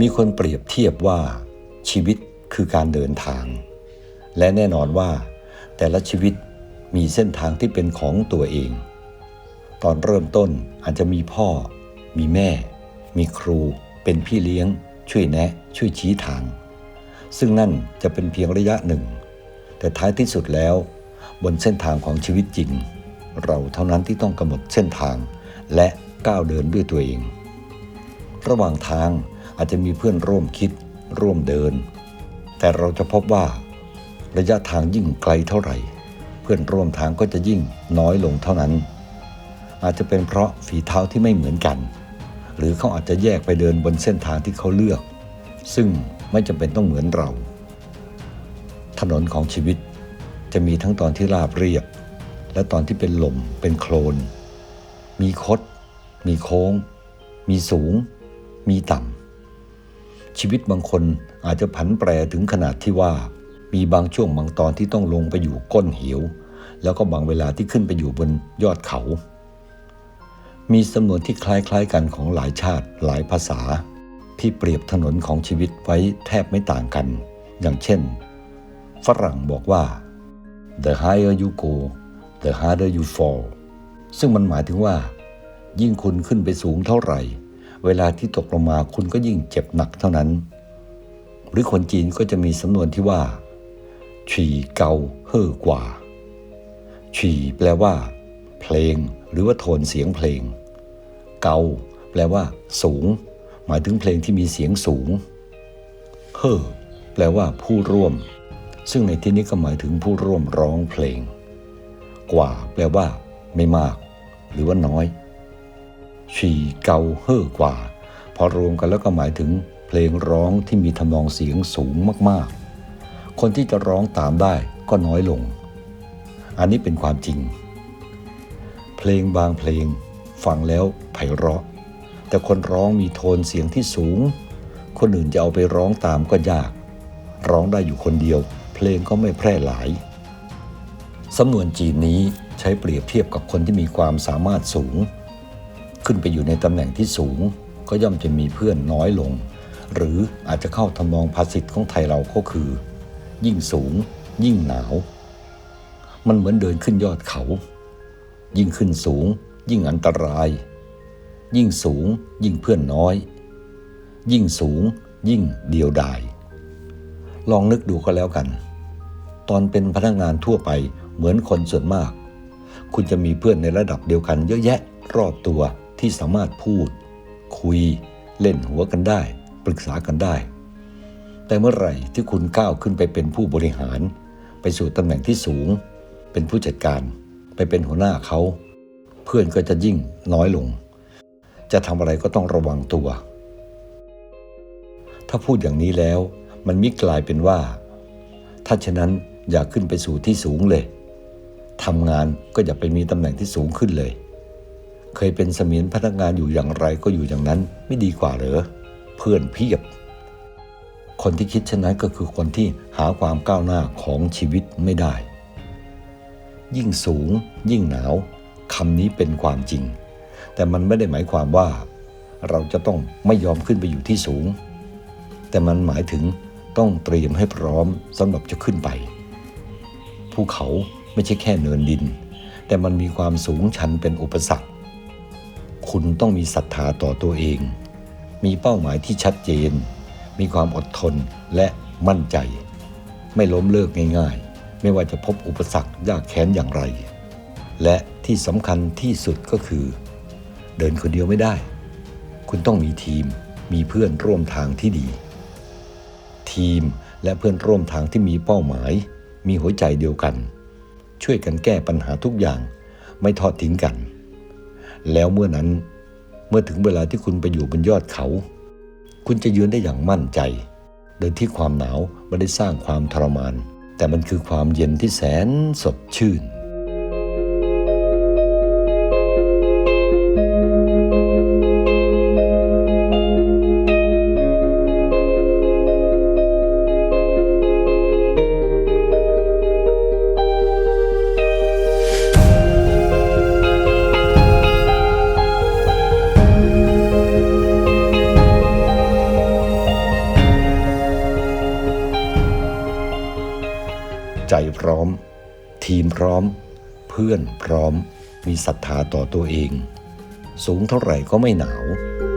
มีคนเปรียบเทียบว่าชีวิตคือการเดินทาง และแน่นอนว่า แต่ละชีวิตมีเส้นทางที่เป็นของตัวเอง ตอนเริ่มต้นอาจจะมีพ่อ มีแม่ มีครู เป็นพี่เลี้ยง ช่วยแนะ ช่วยชี้ทาง ซึ่งนั่นจะเป็นเพียงระยะหนึ่ง แต่ท้ายที่สุดแล้ว บนเส้นทางของชีวิตจริง เราเท่านั้นที่ต้องกำหนดเส้นทาง และก้าวเดินด้วยตัวเอง ระหว่างทาง อาจจะมีเพื่อนร่วมคิดร่วมเดิน แต่เราจะพบว่า ระยะทางยิ่งไกลเท่าไหร่ เพื่อนร่วมทางก็จะยิ่งน้อยลงเท่านั้น อาจจะเป็นเพราะฝีเท้าที่ไม่เหมือนกัน หรือเขาอาจจะแยกไปเดินบนเส้นทางที่เขาเลือก ซึ่งไม่จำเป็นต้องเหมือนเรา ถนนของชีวิตจะมีทั้งตอนที่ราบเรียบ และตอนที่เป็นหล่มเป็นโคลน มีคด มีโค้ง มีสูง มีต่ำ ชีวิตบางคนอาจจะผันแปรถึงขนาดที่ว่า มีบางช่วงบางตอนที่ต้องลงไปอยู่ก้นเหว แล้วก็บางเวลาที่ขึ้นไปอยู่บนยอดเขา มีสำนวนที่คล้ายๆกันของหลายชาติหลายภาษา ที่เปรียบถนนของชีวิตไว้แทบไม่ต่างกัน อย่างเช่น ฝรั่งบอกว่า the higher you go the harder you fall ซึ่งมันหมายถึงว่า ยิ่งคุณขึ้นไปสูงเท่าไหร่ เวลาที่ตกลงมาคุณก็ยิ่งเจ็บหนักเท่านั้น หรือคนจีนก็จะมีสำนวนที่ว่า ฉี่เกาเฮ่อกว่า ฉี่แปลว่า เพลง หรือว่าโทนเสียงเพลง เกาแปลว่า สูง หมายถึงเพลงที่มีเสียงสูง เฮ่อแปลว่า ผู้ร่วม ซึ่งในที่นี้ก็หมายถึงผู้ร่วมร้องเพลง กว่า แปลว่า ไม่มาก หรือว่าน้อย ฉี่เกาเฮ่อกว่า พอรวมกันแล้วก็หมายถึงเพลงร้องที่มีทำนองเสียงสูงมากๆ คนที่จะร้องตามได้ก็น้อยลง อันนี้เป็นความจริง เพลงบางเพลงฟังแล้วไพเราะ แต่คนร้องมีโทนเสียงที่สูง คนอื่นจะเอาไปร้องตามก็ยาก ร้องได้อยู่คนเดียว เพลงก็ไม่แพร่หลายสำนวนจีนนี้ใช้เปรียบเทียบกับคนที่มีความสามารถสูง ขึ้นไปอยู่ในตำแหน่งที่สูง ก็ย่อมจะมีเพื่อนน้อยลง หรืออาจจะเข้าทำนองภาษิตของไทยเราก็คือ ยิ่งสูง ยิ่งหนาว มันเหมือนเดินขึ้นยอดเขา ยิ่งขึ้นสูง ยิ่งอันตราย ยิ่งสูง ยิ่งเพื่อนน้อย ยิ่งสูง ยิ่งเดียวดาย ลองนึกดูก็แล้วกัน ตอนเป็นพนักงานทั่วไปเหมือนคนส่วนมาก คุณจะมีเพื่อนในระดับเดียวกันเยอะแยะรอบตัว ที่สามารถพูด คุย เล่นหัวกันได้ ปรึกษากันได้ แต่เมื่อไหร่ที่คุณก้าวขึ้นไปเป็นผู้บริหาร ไปสู่ตำแหน่งที่สูง เป็นผู้จัดการ ไปเป็นหัวหน้าเขา เพื่อนก็จะยิ่งน้อยลง จะทำอะไรก็ต้องระวังตัว ถ้าพูดอย่างนี้แล้ว มันมิกลายเป็นว่า ถ้าฉะนั้นอย่าขึ้นไปสู่ที่สูงเลยทำงานก็อย่าไปมีตำแหน่งที่สูงขึ้นเลย เคยเป็นเสมียนพนักงานอยู่อย่างไรก็อยู่อย่างนั้นไม่ดีกว่าเหรอเพื่อนเพียบ คนที่คิดเช่นนั้นก็คือคนที่หาความก้าวหน้าของชีวิตไม่ได้ ยิ่งสูง ยิ่งหนาวคำนี้เป็นความจริง แต่มันไม่ได้หมายความว่า เราจะต้องไม่ยอมขึ้นไปอยู่ที่สูง แต่มันหมายถึงต้องเตรียมให้พร้อมสำหรับจะขึ้นไปภูเขาไม่ใช่แค่เนินดิน แต่มันมีความสูงชันเป็นอุปสรรค คุณต้องมีศรัทธาต่อตัวเอง มีเป้าหมายที่ชัดเจน มีความอดทนและมั่นใจ ไม่ล้มเลิกง่าย ๆ ไม่ว่าจะพบอุปสรรคยากแค้นอย่างไร และที่สำคัญที่สุดก็คือ เดินคนเดียวไม่ได้ คุณต้องมีทีม มีเพื่อนร่วมทางที่ดี ทีมและเพื่อนร่วมทางที่มีเป้าหมาย มีหัวใจเดียวกัน ช่วยกันแก้ปัญหาทุกอย่าง ไม่ทอดทิ้งกัน แล้วเมื่อนั้น เมื่อถึงเวลาที่คุณไปอยู่บนยอดเขา คุณจะยืนได้อย่างมั่นใจ โดยที่ความหนาวไม่ได้สร้างความทรมาน แต่มันคือความเย็นที่แสนสดชื่น ร้อม ทีมพร้อม เพื่อนพร้อม มีศรัทธาต่อตัวเอง สูงเท่าไหร่ก็ไม่หนาว「